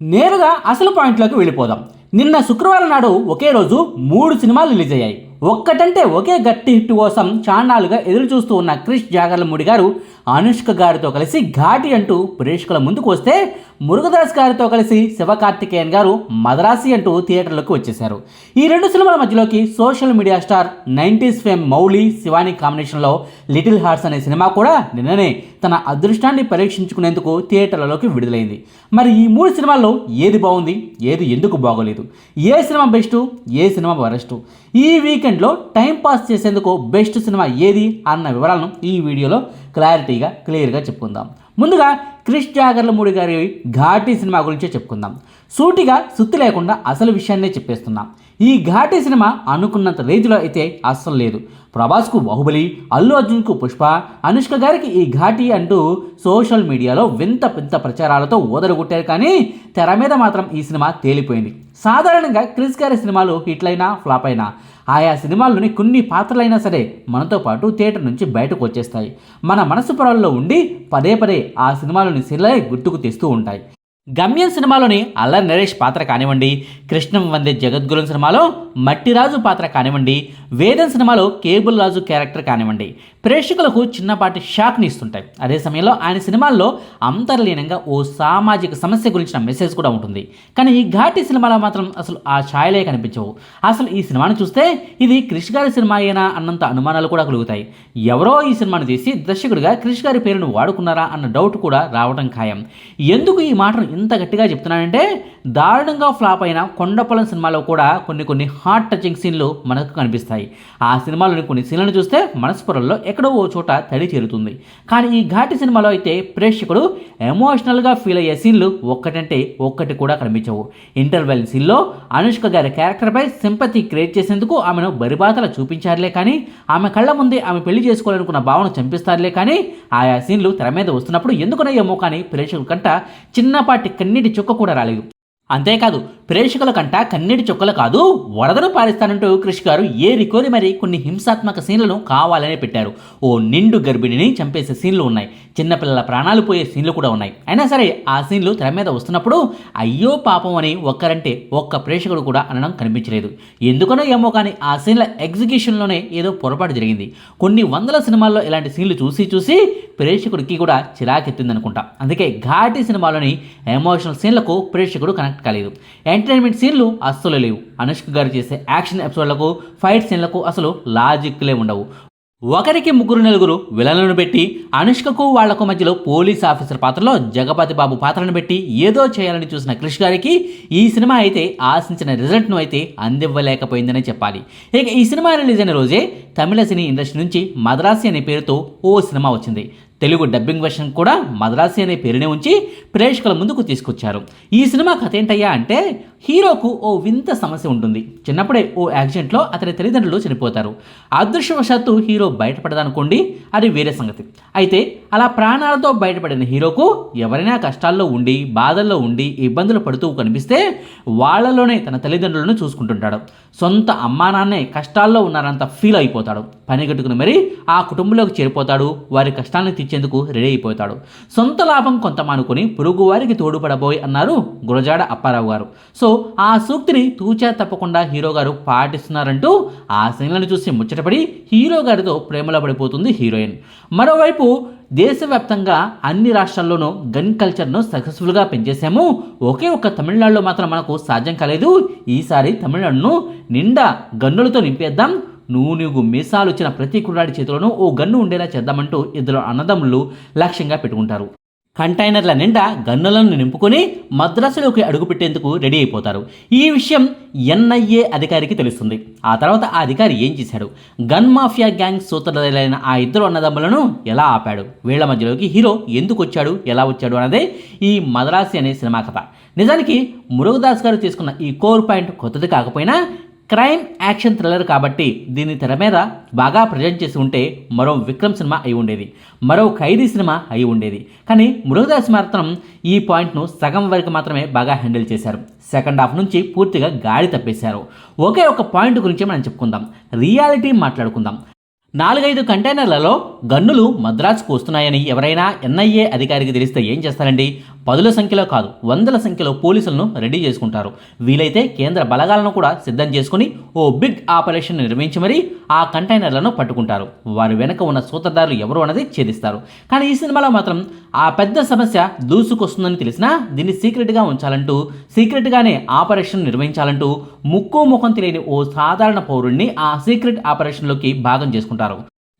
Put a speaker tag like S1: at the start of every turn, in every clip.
S1: నేరుగా అసలు పాయింట్లోకి వెళ్ళిపోదాం. నిన్న శుక్రవారం నాడు ఒకే రోజు మూడు సినిమాలు రిలీజ్ అయ్యాయి ఒక్కటంటే ఒకే గట్టి హిట్ కోసం చాన్నాళ్ళుగా ఎదురు చూస్తూ ఉన్న క్రిష్ జాగర్లమూడి గారు అనుష్క గారితో కలిసి ఘాటి అంటూ ప్రేక్షకుల ముందుకు వస్తే మురుగదాస్ గారితో కలిసి శివకార్తికేయన్ గారు మదరాసి అంటూ థియేటర్లోకి వచ్చేశారు. ఈ రెండు సినిమాల మధ్యలోకి social media star nineties fame Mouli Shivani కాంబినేషన్లో లిటిల్ హార్ట్స్ అనే సినిమా కూడా నిన్ననే తన అదృష్టాన్ని పరీక్షించుకునేందుకు థియేటర్లలోకి విడుదలైంది. మరి ఈ మూడు సినిమాల్లో ఏది బాగుంది? ఏది ఎందుకు బాగోలేదు? ఏ సినిమా బెస్ట్? ఏ సినిమా వరస్ట్? ఈ వీకెండ్లో టైం పాస్ చేసేందుకు బెస్ట్ సినిమా ఏది? అన్న వివరాలను ఈ వీడియోలో క్లారిటీ క్లారిటీగా క్లియర్గా చెప్పుకుందాం. ముందుగా క్రిష్ జాగర్లమూడి గారి ఘాటి సినిమా గురించే చెప్పుకుందాం. సూటిగా సుత్తి లేకుండా అసలు విషయాన్నే చెప్పేస్తున్నాం. ఈ ఘాటి సినిమా అనుకున్నంత రేంజ్లో అయితే అస్సలు లేదు. ప్రభాస్కు బాహుబలి అల్లు అర్జున్కు పుష్ప అనుష్క గారికి ఈ ఘాటి అంటూ సోషల్ మీడియాలో వింత పెద్ద ప్రచారాలతో ఊదరగొట్టారు కానీ తెర మీద మాత్రం ఈ సినిమా తేలిపోయింది. సాధారణంగా క్రిస్ గారి సినిమాలు హిట్లైనా ఫ్లాప్ అయినా. ఆయా సినిమాల్లోని కొన్ని పాత్రలైనా సరే మనతో పాటు థియేటర్ నుంచి బయటకు వచ్చేస్తాయి. మన మనసు పొరల్లో ఉండి పదే పదే ఆ సినిమాలోని శిలలే గుర్తుకు తెస్తూ ఉంటాయి. గమ్యం సినిమాలోని అల్లరి నరేష్ పాత్ర కానివ్వండి కృష్ణం వందే జగద్గురం సినిమాలో మట్టిరాజు పాత్ర కానివ్వండి వేదం సినిమాలో కేబుల్ రాజు క్యారెక్టర్ కానివ్వండి ప్రేక్షకులకు చిన్నపాటి షాక్ని ఇస్తుంటాయి. అదే సమయంలో ఆయన సినిమాల్లో అంతర్లీనంగా ఓ సామాజిక సమస్య గురించిన మెసేజ్ కూడా ఉంటుంది. కానీ ఈ ఘాటి సినిమాలో మాత్రం అసలు ఆ ఛాయలే కనిపించవు. అసలు ఈ సినిమాను చూస్తే ఇది క్రిష్ గారి సినిమా అయినా అన్నంత అనుమానాలు కూడా కలుగుతాయి. ఎవరో ఈ సినిమాను తీసి దర్శకుడిగా క్రిష్ గారి పేరును వాడుకున్నారా అన్న డౌట్ కూడా రావడం ఖాయం. ఎందుకు ఈ మాటను ఎంత గట్టిగా చెప్తున్నానంటే దారుణంగా ఫ్లాప్ అయిన కొండపొలం సినిమాలో కూడా కొన్ని కొన్ని హార్ట్ టచింగ్ సీన్లు మనకు కనిపిస్తాయి. ఆ సినిమాలోని కొన్ని సీన్లను చూస్తే మనస్పురంలో ఎక్కడో ఓ చోట తడి చేరుతుంది. కానీ ఈ ఘాటి సినిమాలో అయితే ప్రేక్షకుడు ఎమోషనల్గా ఫీల్ అయ్యే సీన్లు ఒక్కటంటే ఒక్కటి కూడా కనిపించవు. ఇంటర్వెల్ సీన్లో అనుష్క గారి క్యారెక్టర్పై సింపతి క్రియేట్ చేసేందుకు ఆమెను బరిబాతల చూపించారులే కానీ ఆమె కళ్ళ ముందే ఆమె పెళ్ళి చేసుకోవాలనుకున్న భావన చంపిస్తారులే కానీ ఆయా సీన్లు తెర మీద వస్తున్నప్పుడు ఎందుకునయ్యేమో కానీ ప్రేక్షకుల కంట చిన్నపాటి కన్నీటి చుక్క కూడా రాలేదు. అంతేకాదు ప్రేక్షకుల కంట కన్నీటి చుక్కలు కాదు వరదను పారిస్తానంటూ క్రిష్ గారు ఏ రికోరి మరి కొన్ని హింసాత్మక సీన్లను కావాలనే పెట్టారు. ఓ నిండు గర్భిణిని చంపేసే సీన్లు ఉన్నాయి. చిన్నపిల్లల ప్రాణాలు పోయే సీన్లు కూడా ఉన్నాయి. అయినా సరే ఆ సీన్లు తెర మీద వస్తున్నప్పుడు అయ్యో పాపం అని ఒక్కరంటే ఒక్క ప్రేక్షకుడు కూడా అనడం కనిపించలేదు. ఎందుకనో ఏమో కానీ ఆ సీన్ల ఎగ్జిక్యూషన్లోనే ఏదో పొరపాటు జరిగింది. కొన్ని వందల సినిమాల్లో ఇలాంటి సీన్లు చూసి చూసి ప్రేక్షకుడికి కూడా చిరాకెత్తిందనుకుంటా. అందుకే ఘాటి సినిమాలోని ఎమోషనల్ సీన్లకు ప్రేక్షకుడు కనెక్ట్ కాలేదు. ఎంటర్టైన్మెంట్ సీన్లు అస్సలు లేవు. అనుష్క గారు చేసే యాక్షన్ ఎపిసోడ్లకు ఫైట్ సీన్లకు అసలు లాజిక్లే ఉండవు. ఒకరికి ముగ్గురు నలుగురు విలన్లను పెట్టి అనుష్కకు వాళ్ళకు మధ్యలో పోలీస్ ఆఫీసర్ పాత్రలో జగపతి బాబు పాత్రను పెట్టి ఏదో చేయాలని చూసిన క్రిష్ గారికి ఈ సినిమా అయితే ఆశించిన రిజల్ట్ను అయితే అందివ్వలేకపోయిందనే చెప్పాలి. ఇక ఈ సినిమా రిలీజ్ అయిన రోజే తమిళ సినీ ఇండస్ట్రీ నుంచి మద్రాసి అనే పేరుతో ఓ సినిమా వచ్చింది. తెలుగు డబ్బింగ్ వెర్షన్ కూడా మద్రాసి అనే పేరునే ఉంచి ప్రేక్షకుల ముందుకు తీసుకొచ్చారు. ఈ సినిమా కథ ఏంటయ్యా అంటే హీరోకు ఓ వింత సమస్య ఉంటుంది. చిన్నప్పుడే ఓ యాక్సిడెంట్లో అతని తల్లిదండ్రులు చనిపోతారు. అదృష్టవశాత్తు హీరో బయటపడదనుకోండి అది వేరే సంగతి. అయితే అలా ప్రాణాలతో బయటపడిన హీరోకు ఎవరైనా కష్టాల్లో ఉండి బాధల్లో ఉండి ఇబ్బందులు పడుతూ కనిపిస్తే వాళ్ళలోనే తన తల్లిదండ్రులను చూసుకుంటుంటాడు. సొంత అమ్మా నాన్నే కష్టాల్లో ఉన్నారంత ఫీల్ అయిపోతాడు. పని కట్టుకుని మరి ఆ కుటుంబంలోకి చేరిపోతాడు వారి కష్టాలను తీర్చేందుకు రెడీ అయిపోతాడు. సొంత లాభం కొంత మానుకొని పొరుగు వారికి తోడుపడబోయి అన్నారు గురజాడ అప్పారావు గారు. సో సో ఆ సూక్తిని తూచా తప్పకుండా హీరో గారు పాటిస్తున్నారంటూ ఆ సీన్లను చూసి ముచ్చటపడి హీరో గారితో ప్రేమలో పడిపోతుంది హీరోయిన్. మరోవైపు దేశవ్యాప్తంగా అన్ని రాష్ట్రాల్లోనూ గన్ కల్చర్ను సక్సెస్ఫుల్గా పెంచేశాము. ఒకే ఒక్క తమిళనాడులో మాత్రం మనకు సాధ్యం కాలేదు. ఈసారి తమిళనాడును నిండా గన్నులతో నింపేద్దాం. నూనెగు మీసాలు వచ్చిన ప్రతి కుర్రాడి చేతిలోనూ ఓ గన్ను ఉండేలా చేద్దామంటూ ఇద్దరు అన్నదమ్ములు లక్ష్యంగా పెట్టుకుంటారు. కంటైనర్ల నిండా గన్నులను నింపుకొని మద్రాసులోకి అడుగుపెట్టేందుకు రెడీ అయిపోతారు. ఈ విషయం ఎన్ఐఏ అధికారికి తెలుస్తుంది. ఆ తర్వాత ఆ అధికారి ఏం చేశాడు? గన్ మాఫియా గ్యాంగ్ సూత్రధారులైన ఆ ఇద్దరు అన్నదమ్ములను ఎలా ఆపాడు? వీళ్ళ మధ్యలోకి హీరో ఎందుకు వచ్చాడు? ఎలా వచ్చాడు అన్నదే ఈ మద్రాసి అనే సినిమా కథ. నిజానికి మురుగదాస్ గారు తీసుకున్న ఈ కోర్ పాయింట్ కొత్తది కాకపోయినా క్రైమ్ యాక్షన్ థ్రిల్లర్ కాబట్టి దీన్ని తెర మీద బాగా ప్రజెంట్ చేసి ఉంటే మరో విక్రమ్ సినిమా అయి ఉండేది మరో ఖైదీ సినిమా అయి ఉండేది. కానీ మృగదాస్ మాత్రం ఈ పాయింట్ను సగం వరకు మాత్రమే బాగా హ్యాండిల్ చేశారు. సెకండ్ హాఫ్ నుంచి పూర్తిగా గాడి తప్పేశారు. ఒకే ఒక పాయింట్ గురించి మనం చెప్పుకుందాం. రియాలిటీ మాట్లాడుకుందాం. నాలుగైదు కంటైనర్లలో గన్నులు మద్రాసుకు వస్తున్నాయని ఎవరైనా ఎన్ఐఏ అధికారికి తెలిస్తే ఏం చేస్తారండి? పదుల సంఖ్యలో కాదు వందల సంఖ్యలో పోలీసులను రెడీ చేసుకుంటారు. వీలైతే కేంద్ర బలగాలను కూడా సిద్ధం చేసుకుని ఓ బిగ్ ఆపరేషన్ నిర్వహించి మరీ ఆ కంటైనర్లను పట్టుకుంటారు. వారి వెనక ఉన్న సూత్రధారులు ఎవరు అన్నది ఛేదిస్తారు. కానీ ఈ సినిమాలో మాత్రం ఆ పెద్ద సమస్య దూసుకొస్తుందని తెలిసినా దీన్ని సీక్రెట్గా ఉంచాలంటూ సీక్రెట్గానే ఆపరేషన్ నిర్వహించాలంటూ ముక్కు ముఖం తెలియని ఓ సాధారణ పౌరుణ్ణి ఆ సీక్రెట్ ఆపరేషన్లోకి భాగం చేసుకుంటారు.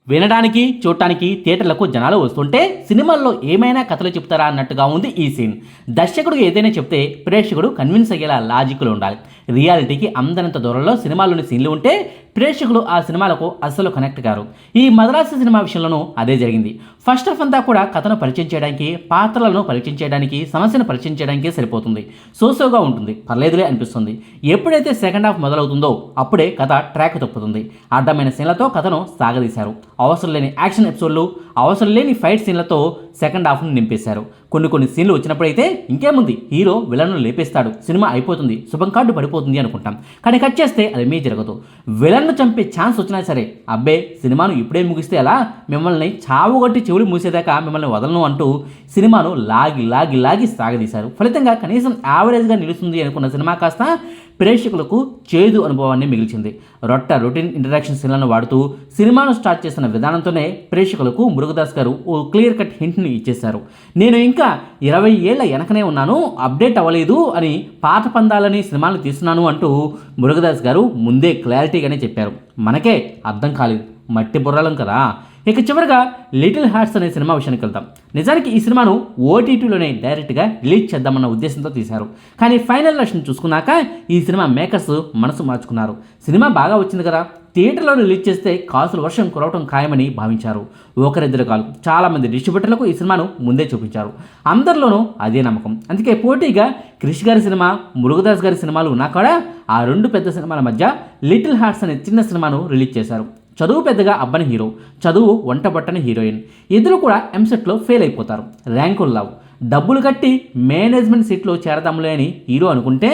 S1: వినడానికి చూడటానికి థియేటర్లకు జనాలు వస్తుంటే సినిమాల్లో ఏమైనా కథలు చెప్తారా అన్నట్టుగా ఉంది ఈ సీన్. దర్శకుడు ఏదైనా చెప్తే ప్రేక్షకుడు కన్విన్స్ అయ్యేలా లాజిక్లు ఉండాలి. రియాలిటీకి అందనంత దూరంలో సినిమాలోని సీన్లు ఉంటే ప్రేక్షకులు ఆ సినిమాలకు అస్సలు కనెక్ట్ కారు. ఈ మద్రాసు సినిమా విషయంలోనూ అదే జరిగింది. ఫస్ట్ హాఫ్ అంతా కూడా కథను పరిచయం చేయడానికి పాత్రలను పరిచయం చేయడానికి సమస్యను పరిచయం చేయడానికి సరిపోతుంది. సోసోగా ఉంటుంది. పర్లేదులే అనిపిస్తుంది. ఎప్పుడైతే సెకండ్ హాఫ్ మొదలవుతుందో అప్పుడే కథ ట్రాక్ తప్పుతుంది. అడ్డమైన సీన్లతో కథను సాగదీశారు. అవసరం లేని యాక్షన్ ఎపిసోడ్లు అవసరం లేని ఫైట్ సీన్లతో సెకండ్ హాఫ్ను నింపేశారు. కొన్ని కొన్ని సీన్లు వచ్చినప్పుడైతే ఇంకేముంది? హీరో విలన్ను లేపేస్తాడు. సినిమా అయిపోతుంది. శుభం కార్డు పడిపోతుంది అనుకుంటాం. కానీ కట్ చేస్తే అది మీ జరగదు. విలన్ను చంపే ఛాన్స్ వచ్చినా సరే అబ్బే సినిమాను ఇప్పుడే ముగిస్తే ఎలా? మిమ్మల్ని చావుగొట్టి చెవులు మూసేదాకా మిమ్మల్ని వదలను అంటూ సినిమాను లాగి లాగి లాగి సాగదీశారు. ఫలితంగా కనీసం యావరేజ్గా నిలుస్తుంది అనుకున్న సినిమా కాస్త ప్రేక్షకులకు చేదు అనుభవాన్ని మిగిల్చింది. రొట్ట రొటీన్ ఇంటరాక్షన్ సీన్లను వాడుతూ సినిమాను స్టార్ట్ చేసిన విధానంతోనే ప్రేక్షకులకు మురుగదాస్ గారు ఓ క్లియర్ కట్ హింట్ని ఇచ్చేశారు. నేను ఇంకా ఇరవై ఏళ్ళ వెనకనే ఉన్నాను అప్డేట్ అవ్వలేదు అని పాత పందాలని సినిమాలు తీస్తున్నాను అంటూ మురుగదాస్ గారు ముందే క్లారిటీగానే చెప్పారు. మనకే అర్థం కాలేదు. మట్టి బుర్రలం కదా. ఇక చివరిగా లిటిల్ హార్ట్స్ అనే సినిమా విషయానికి వెళ్తాం నిజానికి ఈ సినిమాను ఓటీటీలోనే డైరెక్ట్గా రిలీజ్ చేద్దామన్న ఉద్దేశంతో తీశారు. కానీ ఫైనల్ లక్ష్యం చూసుకున్నాక ఈ సినిమా మేకర్స్ మనసు మార్చుకున్నారు. సినిమా బాగా వచ్చింది కదా? థియేటర్లో రిలీజ్ చేస్తే కాసులు వర్షం కురవటం ఖాయమని భావించారు. ఒకరిద్దరు కాదు చాలామంది డిస్ట్రిబ్యూటర్లకు ఈ సినిమాను ముందే చూపించారు. అందరిలోనూ అదే నమ్మకం. అందుకే పోటీగా క్రిష్ గారి సినిమా మురుగదాస్ గారి సినిమాలు ఉన్నా కూడా ఆ రెండు పెద్ద సినిమాల మధ్య లిటిల్ హార్ట్స్ అనే చిన్న సినిమాను రిలీజ్ చేశారు. చదువు పెద్దగా అబ్బని హీరో చదువు వంట పట్టని హీరోయిన్. ఇద్దరు కూడా ఎంసెట్లో ఫెయిల్ అయిపోతారు. ర్యాంకులు లావు డబ్బులు కట్టి మేనేజ్మెంట్ సీట్లో చేరదాంలే అని హీరో అనుకుంటే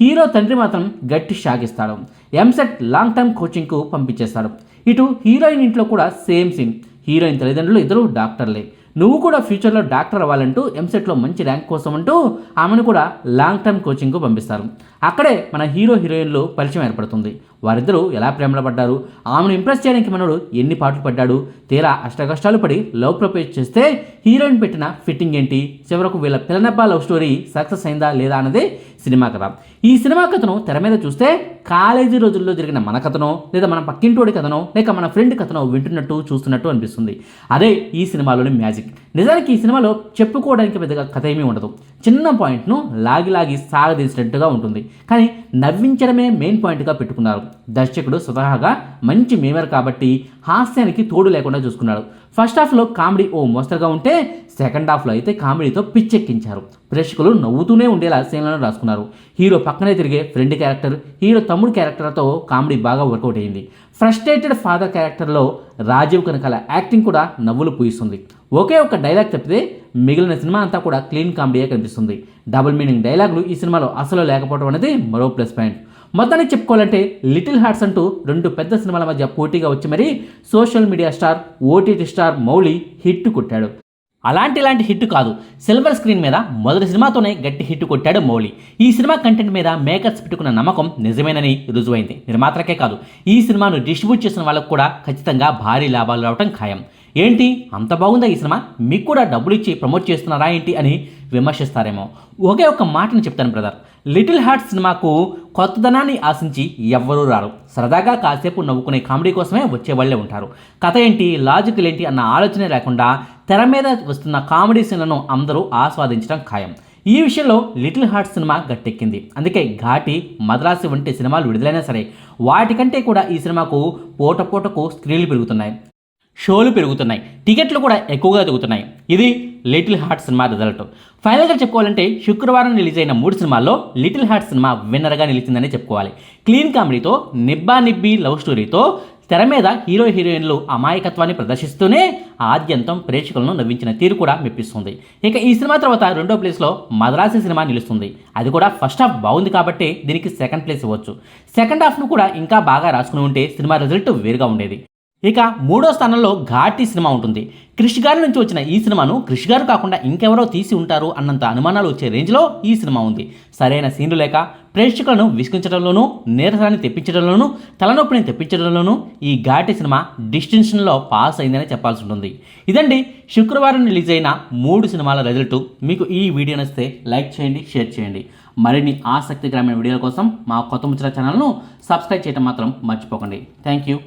S1: హీరో తండ్రి మాత్రం గట్టి షాక్ ఇస్తాడు ఎంసెట్ లాంగ్ టర్మ్ కోచింగ్కు పంపించేస్తాడు. ఇటు హీరోయిన్ ఇంట్లో కూడా సేమ్ సీన్ హీరోయిన్ తల్లిదండ్రులు ఇద్దరు డాక్టర్లే. నువ్వు కూడా ఫ్యూచర్లో డాక్టర్ అవ్వాలంటూ ఎంసెట్లో మంచి ర్యాంక్ కోసం అంటూ ఆమెను కూడా లాంగ్ టర్మ్ కోచింగ్కు పంపిస్తారు. అక్కడే మన హీరో హీరోయిన్లు పరిచయం ఏర్పడుతుంది. వారిద్దరూ ఎలా ప్రేమలో పడ్డారు? ఆమెను ఇంప్రెస్ చేయడానికి మనోడు ఎన్ని పాటలు పడ్డాడు తీరా అష్టకష్టాలు పడి లవ్ ప్రపోజ్ చేస్తే హీరోయిన్ పెట్టిన ఫిట్టింగ్ ఏంటి? చివరకు వీళ్ళ పిల్లనబ్బా లవ్ స్టోరీ సక్సెస్ అయిందా లేదా అన్నదే సినిమా కథ. ఈ సినిమా కథను తెర మీద చూస్తే కాలేజీ రోజుల్లో జరిగిన మన కథనో లేదా మన పక్కింటోడి కథనో లేక మన ఫ్రెండ్ కథనో వింటున్నట్టు చూస్తున్నట్టు అనిపిస్తుంది. అదే ఈ సినిమాలోని మ్యాజిక్ నిజానికి ఈ సినిమాలో చెప్పుకోవడానికి పెద్దగా కథ ఏమీ ఉండదు. చిన్న పాయింట్ను లాగి లాగి సాగదీసినట్టుగా ఉంటుంది. కానీ నవ్వించడమే మెయిన్ పాయింట్గా పెట్టుకున్నారు. దర్శకుడు స్వతహాగా మంచి మేమర్ కాబట్టి హాస్యానికి తోడు లేకుండా చూసుకున్నాడు. ఫస్ట్ హాఫ్లో కామెడీ ఓ మోస్తరుగా ఉంటే సెకండ్ హాఫ్లో అయితే కామెడీతో పిచ్చెక్కించారు. ప్రేక్షకులు నవ్వుతూనే ఉండేలా సీన్లను రాసుకున్నారు. హీరో పక్కనే తిరిగే ఫ్రెండ్ క్యారెక్టర్ హీరో తమ్ముడు క్యారెక్టర్తో కామెడీ బాగా వర్కౌట్ అయింది. ఫ్రస్ట్రేటెడ్ ఫాదర్ క్యారెక్టర్లో రాజీవ్ కనకాల యాక్టింగ్ కూడా నవ్వులు పూయిస్తుంది. ఒకే ఒక డైలాగ్ తప్పితే మిగిలిన సినిమా అంతా కూడా క్లీన్ కామెడీయే కనిపిస్తుంది. డబుల్ మీనింగ్ డైలాగులు ఈ సినిమాలో అసలు లేకపోవడం అనేది మరో ప్లస్ పాయింట్ మొత్తానికి చెప్పుకోవాలంటే లిటిల్ హార్ట్స్ అంటూ రెండు పెద్ద సినిమాల మధ్య పోటీగా వచ్చి మరీ social media star OTT star Mouli hit కొట్టాడు. అలాంటి ఇలాంటి హిట్ కాదు సిల్వర్ స్క్రీన్ మీద మొదటి సినిమాతోనే గట్టి హిట్ కొట్టాడు మౌలి ఈ సినిమా కంటెంట్ మీద మేకర్స్ పెట్టుకున్న నమ్మకం నిజమేనని రుజువైంది. నిర్మాతలకే కాదు ఈ సినిమాను డిస్ట్రిబ్యూట్ చేసిన వాళ్ళకు కూడా ఖచ్చితంగా భారీ లాభాలు రావటం ఖాయం. ఏంటి? అంత బాగుందా ఈ సినిమా? మీకు కూడా డబ్బులు ఇచ్చి ప్రమోట్ చేస్తున్నారా ఏంటి అని విమర్శిస్తారేమో. ఒకే ఒక మాటను చెప్తాను బ్రదర్ లిటిల్ హార్ట్ సినిమాకు కొత్తదనాన్ని ఆశించి ఎవ్వరూ రారు. సరదాగా కాసేపు నవ్వుకునే కామెడీ కోసమే వచ్చేవాళ్ళే ఉంటారు. కథ ఏంటి లాజికల్ ఏంటి అన్న ఆలోచనే లేకుండా తెర మీద వస్తున్న కామెడీ సీన్లను అందరూ ఆస్వాదించడం ఖాయం. ఈ విషయంలో లిటిల్ హార్ట్ సినిమా గట్టెక్కింది. అందుకే ఘాటి మద్రాసి వంటి సినిమాలు విడుదలైనా సరే వాటికంటే కూడా ఈ సినిమాకు పూట పూటకు స్క్రీన్లు పెరుగుతున్నాయి. షోలు పెరుగుతున్నాయి. టికెట్లు కూడా ఎక్కువగా దిగుతున్నాయి ఇది లిటిల్ హార్ట్ సినిమా రిజల్ట్. ఫైనల్గా చెప్పుకోవాలంటే శుక్రవారం రిలీజ్ అయిన మూడు సినిమాల్లో లిటిల్ హార్ట్ సినిమా విన్నర్గా నిలిచిందని చెప్పుకోవాలి. క్లీన్ కామెడీతో నిబ్బా నిబ్బి లవ్ స్టోరీతో తెర మీద హీరో హీరోయిన్లు అమాయకత్వాన్ని ప్రదర్శిస్తూనే ఆద్యంతం ప్రేక్షకులను నవ్వించిన తీరు కూడా మెప్పిస్తుంది. ఇక ఈ సినిమా తర్వాత రెండో ప్లేస్లో మద్రాసి సినిమా నిలుస్తుంది. అది కూడా ఫస్ట్ హాఫ్ బాగుంది కాబట్టి దీనికి సెకండ్ ప్లేస్ ఇవ్వచ్చు. సెకండ్ హాఫ్ను కూడా ఇంకా బాగా రాసుకుని ఉంటే సినిమా రిజల్ట్ వేరుగా ఉండేది. ఇక మూడో స్థానంలో ఘాటి సినిమా ఉంటుంది. క్రిష్ గారి నుంచి వచ్చిన ఈ సినిమాను క్రిష్ గారు కాకుండా ఇంకెవరో తీసి ఉంటారు అన్నంత అనుమానాలు వచ్చే రేంజ్లో ఈ సినిమా ఉంది. సరైన సీన్లు లేక ప్రేక్షకులను విసిగించడంలోనూ నీరసాన్ని తెప్పించడంలోనూ తలనొప్పిని తెప్పించడంలోనూ ఈ ఘాటి సినిమా డిస్టింక్షన్లో పాస్ అయిందని చెప్పాల్సి ఉంటుంది. ఇదండి శుక్రవారం రిలీజ్ అయిన మూడు సినిమాల రిజల్ట్. మీకు ఈ వీడియో నచ్చితే లైక్ చేయండి షేర్ చేయండి. మరిన్ని ఆసక్తికరమైన వీడియోల కోసం మా కొత్త ముచ్చట ఛానల్ను సబ్స్క్రైబ్ చేయడం మాత్రం మర్చిపోకండి. Thank you.